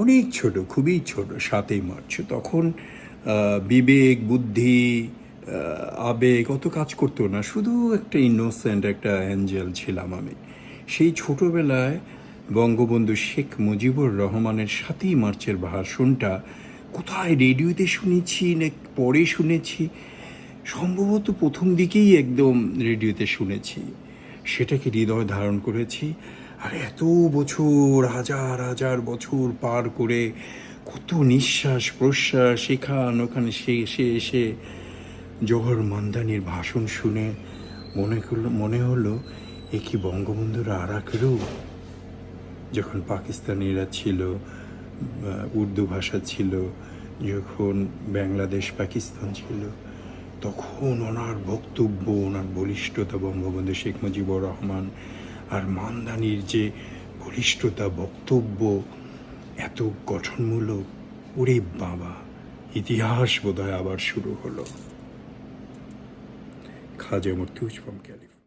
অনেক ছোট, খুবই ছোট, সাতই মার্চ। তখন বিবেক, বুদ্ধি আবেগ অত কাজ করতো না, শুধু একটা ইনোসেন্ট একটা অ্যাঞ্জেল ছিলাম আমি। সেই ছোটবেলায় বঙ্গবন্ধু শেখ মুজিবুর রহমানের সাতই মার্চের ভাষণটা কোথায় রেডিওতে শুনেছি, না পরে শুনেছি? সম্ভবত প্রথম দিকেই একদম রেডিওতে শুনেছি। সেটাকে হৃদয় ধারণ করেছি। আর এত বছর, হাজার হাজার বছর পার করে কত নিঃশ্বাস প্রশ্বাস এখান ওখানে সে এসে এসে জহর মান্দানির ভাষণ শুনে মনে করল, মনে হলো, এ কি বঙ্গবন্ধুর আর এক রূপ? যখন পাকিস্তানিরা ছিল উর্দু ভাষা ছিল, যখন বাংলাদেশ, পাকিস্তান ছিল, তখন ওনার বক্তব্য, ওনার বলিষ্ঠতা বঙ্গবন্ধু শেখ মুজিবুর রহমান আর মানদানির যে বলিষ্ঠতা বক্তব্য, এত গঠনমূলক, ওরে বাবা, ইতিহাস বোধহয় আবার শুরু হলো। Khaja Murtuz from California.